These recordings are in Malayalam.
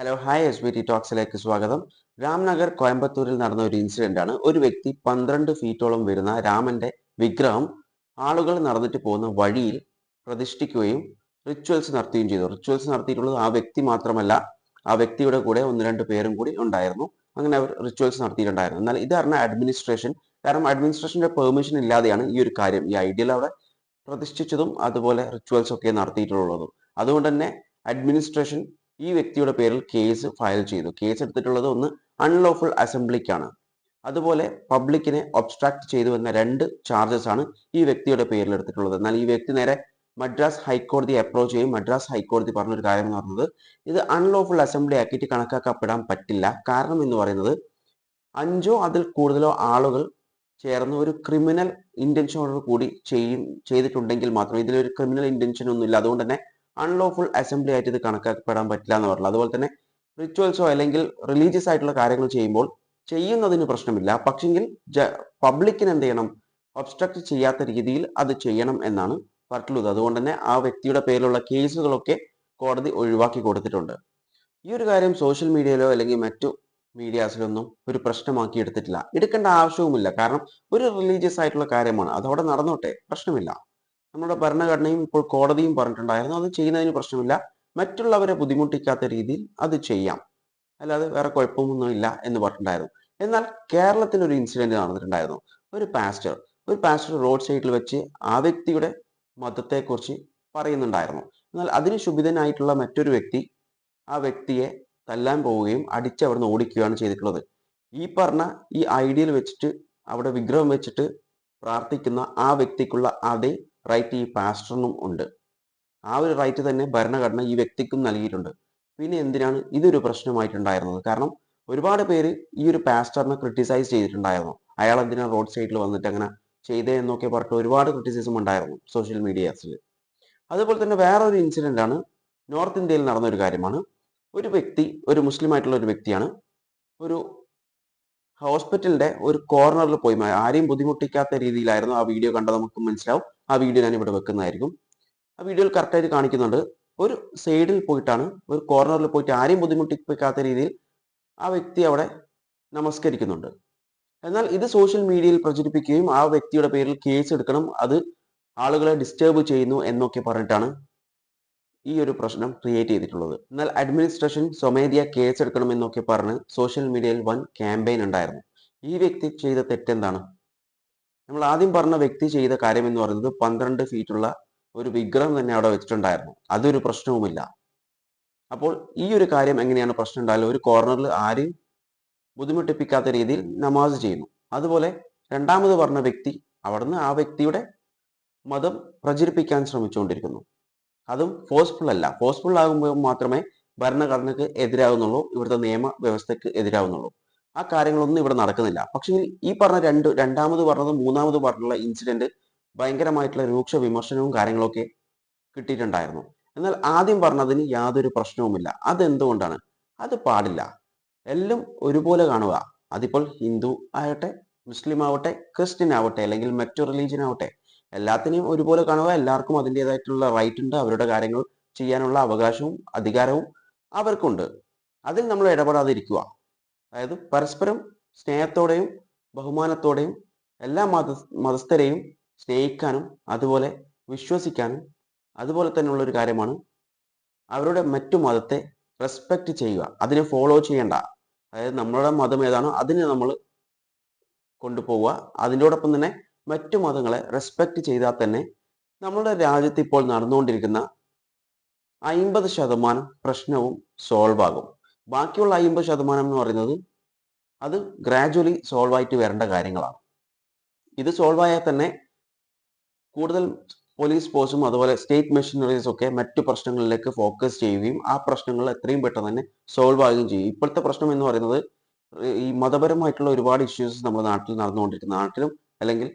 ഹായ് എസ് ബി ടി ടോക്സിലേക്ക് സ്വാഗതം. രാംനഗർ കോയമ്പത്തൂരിൽ നടന്ന ഒരു ഇൻസിഡന്റ് ആണ്. ഒരു വ്യക്തി പന്ത്രണ്ട് ഫീറ്റോളം വരുന്ന രാമന്റെ വിഗ്രഹം ആളുകൾ നടന്നിട്ട് പോകുന്ന വഴിയിൽ പ്രതിഷ്ഠിക്കുകയും റിച്വൽസ് നടത്തുകയും ചെയ്തു. റിച്വൽസ് നടത്തിയിട്ടുള്ളത് ആ വ്യക്തി മാത്രമല്ല ആ വ്യക്തിയുടെ കൂടെ ഒന്ന് രണ്ട് പേരും കൂടി ഉണ്ടായിരുന്നു. അങ്ങനെ അവർ റിച്വൽസ് നടത്തിയിട്ടുണ്ടായിരുന്നു. എന്നാൽ ഇത് പറഞ്ഞ അഡ്മിനിസ്ട്രേഷൻ കാരണം അഡ്മിനിസ്ട്രേഷന്റെ പെർമിഷൻ ഇല്ലാതെയാണ് ഈ ഒരു കാര്യം ഈ ഐഡിയൽ അവിടെ പ്രതിഷ്ഠിച്ചതും അതുപോലെ റിച്വൽസ് ഒക്കെ നടത്തിയിട്ടുള്ളതും. അതുകൊണ്ട് തന്നെ അഡ്മിനിസ്ട്രേഷൻ ഈ വ്യക്തിയുടെ പേരിൽ കേസ് ഫയൽ ചെയ്തു. കേസ് എടുത്തിട്ടുള്ളത് ഒന്ന് അൺലോഫുൾ അസംബ്ലിക്കാണ് അതുപോലെ പബ്ലിക്കിനെ ഒബ്സ്ട്രാക്ട് ചെയ്തു എന്ന രണ്ട് ചാർജസ് ആണ് ഈ വ്യക്തിയുടെ പേരിൽ എടുത്തിട്ടുള്ളത്. എന്നാൽ ഈ വ്യക്തി നേരെ മദ്രാസ് ഹൈക്കോടതി അപ്രോച്ച് ചെയ്യും. മദ്രാസ് ഹൈക്കോടതി പറഞ്ഞൊരു കാര്യം എന്ന് പറഞ്ഞത് ഇത് അൺലോഫുൾ അസംബ്ലി ആക്കിയിട്ട് കണക്കാക്കപ്പെടാൻ പറ്റില്ല. കാരണം എന്ന് പറയുന്നത് അഞ്ചോ അതിൽ കൂടുതലോ ആളുകൾ ചേർന്ന് ഒരു ക്രിമിനൽ ഇന്റൻഷനോട് കൂടി ചെയ്യും ചെയ്തിട്ടുണ്ടെങ്കിൽ മാത്രം ഇതിലൊരു ക്രിമിനൽ ഇന്റൻഷൻ ഒന്നും ഇല്ല അതുകൊണ്ട് തന്നെ അൺലോഫുൾ അസംബ്ലി ആയിട്ട് ഇത് കണക്കാക്കപ്പെടാൻ പറ്റില്ല എന്ന് പറഞ്ഞു അതുപോലെ തന്നെ റിച്വൽസോ അല്ലെങ്കിൽ റിലീജിയസ് ആയിട്ടുള്ള കാര്യങ്ങൾ ചെയ്യുമ്പോൾ ചെയ്യുന്നതിന് പ്രശ്നമില്ല. പക്ഷെങ്കിൽ പബ്ലിക്കിന് എന്ത് ചെയ്യണം? ഒബ്സ്ട്രക്ട് ചെയ്യാത്ത രീതിയിൽ അത് ചെയ്യണം എന്നാണ് പറഞ്ഞത് അതുകൊണ്ട് തന്നെ ആ വ്യക്തിയുടെ പേരിലുള്ള കേസുകളൊക്കെ കോടതി ഒഴിവാക്കി കൊടുത്തിട്ടുണ്ട്. ഈ ഒരു കാര്യം സോഷ്യൽ മീഡിയയിലോ അല്ലെങ്കിൽ മറ്റു മീഡിയാസിലൊന്നും ഒരു പ്രശ്നമാക്കി എടുത്തിട്ടില്ല. എടുക്കേണ്ട ആവശ്യവുമില്ല. കാരണം ഒരു റിലീജിയസ് ആയിട്ടുള്ള കാര്യമാണ്. അതവിടെ നടന്നോട്ടെ? പ്രശ്നമില്ല. നമ്മുടെ ഭരണഘടനയും ഇപ്പോൾ കോടതിയും പറഞ്ഞിട്ടുണ്ടായിരുന്നു. അത് ചെയ്യുന്നതിന് പ്രശ്നമില്ല. മറ്റുള്ളവരെ ബുദ്ധിമുട്ടിക്കാത്ത രീതിയിൽ അത് ചെയ്യാം. അല്ലാതെ വേറെ കുഴപ്പമൊന്നുമില്ല എന്ന് പറഞ്ഞിട്ടുണ്ടായിരുന്നു. എന്നാൽ കേരളത്തിൽ ഒരു ഇൻസിഡന്റ് നടന്നിട്ടുണ്ടായിരുന്നു. ഒരു പാസ്റ്റർ ഒരു പാസ്റ്റർ റോഡ് സൈഡിൽ വെച്ച് ആ വ്യക്തിയുടെ മതത്തെക്കുറിച്ച് പറയുന്നുണ്ടായിരുന്നു. എന്നാൽ അതിന് ശുഭിതനായിട്ടുള്ള മറ്റൊരു വ്യക്തി ആ വ്യക്തിയെ തല്ലാൻ പോവുകയും അടിച്ച് അവിടുന്ന് ഓടിക്കുകയാണ് ചെയ്തിട്ടുള്ളത്. ഈ പറഞ്ഞ ഈ ഐഡിയൽ വെച്ചിട്ട് അവിടെ വിഗ്രഹം വെച്ചിട്ട് പ്രാർത്ഥിക്കുന്ന ആ വ്യക്തിക്കുള്ള അതേ റൈറ്റ് ഈ പാസ്റ്ററിനും ഉണ്ട്. ആ ഒരു റൈറ്റ് തന്നെ ഭരണഘടന ഈ വ്യക്തിക്കും നൽകിയിട്ടുണ്ട്. പിന്നെ എന്തിനാണ് ഇതൊരു പ്രശ്നമായിട്ടുണ്ടായിരുന്നത്? കാരണം ഒരുപാട് പേര് ഈ ഒരു പാസ്റ്ററിനെ ക്രിട്ടിസൈസ് ചെയ്തിട്ടുണ്ടായിരുന്നു. അയാൾ എന്തിനാണ് റോഡ് സൈഡിൽ വന്നിട്ട് അങ്ങനെ ചെയ്തേ എന്നൊക്കെ പറഞ്ഞിട്ട് ഒരുപാട് ക്രിറ്റിസിസം ഉണ്ടായിരുന്നു സോഷ്യൽ മീഡിയാസിൽ അതുപോലെ തന്നെ വേറൊരു ഇൻസിഡന്റ് ആണ്. നോർത്ത് ഇന്ത്യയിൽ നടന്ന ഒരു കാര്യമാണ്. ഒരു വ്യക്തി ഒരു മുസ്ലിം ആയിട്ടുള്ള ഒരു വ്യക്തിയാണ്. ഒരു ഹോസ്പിറ്റലിന്റെ ഒരു കോർണറിൽ പോയി ആരെയും ബുദ്ധിമുട്ടിക്കാത്ത രീതിയിലായിരുന്നു ആ വീഡിയോ കണ്ടാൽ നമുക്ക് മനസ്സിലാവും. ആ വീഡിയോ ഞാൻ ഇവിടെ വെക്കുന്നതായിരിക്കും. ആ വീഡിയോയിൽ കറക്റ്റായിട്ട് കാണിക്കുന്നുണ്ട്. ഒരു സൈഡിൽ പോയിട്ടാണ് ഒരു കോർണറിൽ പോയിട്ട് ആരെയും ബുദ്ധിമുട്ടിപ്പിക്കാത്ത രീതിയിൽ ആ വ്യക്തി അവിടെ നമസ്കരിക്കുന്നുണ്ട്. എന്നാൽ ഇത് സോഷ്യൽ മീഡിയയിൽ പ്രചരിപ്പിക്കുകയും ആ വ്യക്തിയുടെ പേരിൽ കേസ് എടുക്കണം. അത് ആളുകളെ ഡിസ്റ്റേബ് ചെയ്യുന്നു എന്നൊക്കെ പറഞ്ഞിട്ടാണ് ഈ ഒരു പ്രശ്നം ക്രിയേറ്റ് ചെയ്തിട്ടുള്ളത്. എന്നാൽ അഡ്മിനിസ്ട്രേഷൻ സ്വമേധയാ കേസ് എടുക്കണം എന്നൊക്കെ പറഞ്ഞ് സോഷ്യൽ മീഡിയയിൽ വൻ ക്യാമ്പയിൻ ഉണ്ടായിരുന്നു. ഈ വ്യക്തി ചെയ്ത തെറ്റെന്താണ്? നമ്മൾ ആദ്യം പറഞ്ഞ വ്യക്തി ചെയ്ത കാര്യം എന്ന് പറയുന്നത് പന്ത്രണ്ട് ഫീറ്റുള്ള ഒരു വിഗ്രഹം തന്നെ അവിടെ വെച്ചിട്ടുണ്ടായിരുന്നു. അതൊരു പ്രശ്നവുമില്ല. അപ്പോൾ ഈ ഒരു കാര്യം എങ്ങനെയാണ് പ്രശ്നം ഉണ്ടായാലും ഒരു കോർണറിൽ ആരെയും ബുദ്ധിമുട്ടിപ്പിക്കാത്ത രീതിയിൽ നമാസ് ചെയ്യുന്നു. അതുപോലെ രണ്ടാമത് പറഞ്ഞ വ്യക്തി അവിടുന്ന് ആ വ്യക്തിയുടെ മതം പ്രചരിപ്പിക്കാൻ ശ്രമിച്ചുകൊണ്ടിരിക്കുന്നു. അതും ഫോഴ്സ്ഫുൾ അല്ല. ഫോഴ്സ്ഫുൾ ആകുമ്പോൾ മാത്രമേ ഭരണഘടനയ്ക്ക് എതിരാകുന്നുള്ളൂ ഇവിടുത്തെ നിയമ വ്യവസ്ഥയ്ക്ക് എതിരാകുന്നുള്ളൂ ആ കാര്യങ്ങളൊന്നും ഇവിടെ നടക്കുന്നില്ല. പക്ഷേ ഈ പറഞ്ഞ രണ്ട് രണ്ടാമത് പറഞ്ഞതും മൂന്നാമത് പറഞ്ഞുള്ള ഇൻസിഡന്റ് ഭയങ്കരമായിട്ടുള്ള രൂക്ഷ വിമർശനവും കാര്യങ്ങളൊക്കെ കിട്ടിയിട്ടുണ്ടായിരുന്നു. എന്നാൽ ആദ്യം പറഞ്ഞതിന് യാതൊരു പ്രശ്നവുമില്ല. അതെന്തുകൊണ്ടാണ്? അത് പാടില്ല. എല്ലാം ഒരുപോലെ കാണുക. അതിപ്പോൾ ഹിന്ദു ആവട്ടെ മുസ്ലിം ആവട്ടെ ക്രിസ്ത്യൻ ആവട്ടെ അല്ലെങ്കിൽ മറ്റു റിലീജിയൻ ആവട്ടെ എല്ലാത്തിനെയും ഒരുപോലെ കാണുക. എല്ലാവർക്കും അതിന്റെതായിട്ടുള്ള റൈറ്റ് ഉണ്ട്. അവരുടെ കാര്യങ്ങൾ ചെയ്യാനുള്ള അവകാശവും അധികാരവും അവർക്കുണ്ട്. അതിൽ നമ്മൾ ഇടപെടാതിരിക്കുക. അതായത് പരസ്പരം സ്നേഹത്തോടെയും ബഹുമാനത്തോടെയും എല്ലാ മത മതസ്ഥരെയും സ്നേഹിക്കാനും അതുപോലെ വിശ്വസിക്കാനും അതുപോലെ തന്നെയുള്ള ഒരു കാര്യമാണ് അവരുടെ മറ്റു മതത്തെ റെസ്പെക്റ്റ് ചെയ്യുക. അതിനെ ഫോളോ ചെയ്യേണ്ട. അതായത് നമ്മളുടെ മതം ഏതാണോ അതിനെ നമ്മൾ കൊണ്ടുപോവുക. അതിനോടൊപ്പം തന്നെ മറ്റു മതങ്ങളെ റെസ്പെക്ട് ചെയ്താൽ തന്നെ നമ്മുടെ രാജ്യത്ത് ഇപ്പോൾ നടന്നുകൊണ്ടിരിക്കുന്ന അയിമ്പത് ശതമാനം പ്രശ്നവും സോൾവ് ആകും. ബാക്കിയുള്ള അയിമ്പത് ശതമാനം എന്ന് പറയുന്നത് അത് ഗ്രാജുവലി സോൾവ് ആയിട്ട് വരേണ്ട കാര്യങ്ങളാണ്. ഇത് സോൾവ് ആയാൽ തന്നെ കൂടുതൽ പോലീസ് ഫോഴ്സും അതുപോലെ സ്റ്റേറ്റ് മെഷീനറീസും ഒക്കെ മറ്റു പ്രശ്നങ്ങളിലേക്ക് ഫോക്കസ് ചെയ്യുകയും ആ പ്രശ്നങ്ങൾ എത്രയും പെട്ടെന്ന് തന്നെ സോൾവ് ആകുകയും ചെയ്യും. ഇപ്പോഴത്തെ പ്രശ്നം എന്ന് പറയുന്നത് ഈ മതപരമായിട്ടുള്ള ഒരുപാട് ഇഷ്യൂസ് നമ്മുടെ നാട്ടിൽ നടന്നുകൊണ്ടിരിക്കുന്ന. നാട്ടിലും അല്ലെങ്കിൽ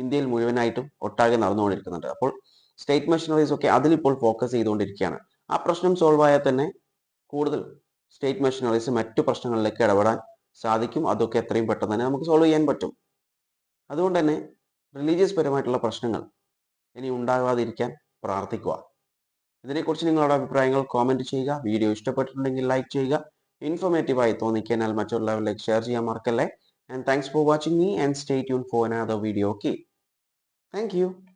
ഇന്ത്യയിൽ മുഴുവനായിട്ടും ഒട്ടാകെ നടന്നുകൊണ്ടിരിക്കുന്നുണ്ട്. അപ്പോൾ സ്റ്റേറ്റ് മെഷീനറീസ് ഒക്കെ അതിലിപ്പോൾ ഫോക്കസ് ചെയ്തുകൊണ്ടിരിക്കുകയാണ്. ആ പ്രശ്നം സോൾവ് ആയാൽ തന്നെ കൂടുതൽ സ്റ്റേറ്റ് മെഷീനറീസ് മറ്റു പ്രശ്നങ്ങളിലേക്ക് ഇടപെടാൻ സാധിക്കും. അതൊക്കെ എത്രയും പെട്ടെന്ന് തന്നെ നമുക്ക് സോൾവ് ചെയ്യാൻ പറ്റും. അതുകൊണ്ട് തന്നെ റിലീജിയസ് പരമായിട്ടുള്ള പ്രശ്നങ്ങൾ ഇനി ഉണ്ടാകാതിരിക്കാൻ പ്രാർത്ഥിക്കുക. ഇതിനെക്കുറിച്ച് നിങ്ങളുടെ അഭിപ്രായങ്ങൾ കോമന്റ് ചെയ്യുക. വീഡിയോ ഇഷ്ടപ്പെട്ടിട്ടുണ്ടെങ്കിൽ ലൈക്ക് ചെയ്യുക. ഇൻഫോർമേറ്റീവായി തോന്നിക്കഴിഞ്ഞാൽ മറ്റുള്ളവരിലേക്ക് ഷെയർ ചെയ്യാൻ മറക്കല്ലേ. And thanks for watching me and stay tune for another video okay Thank you.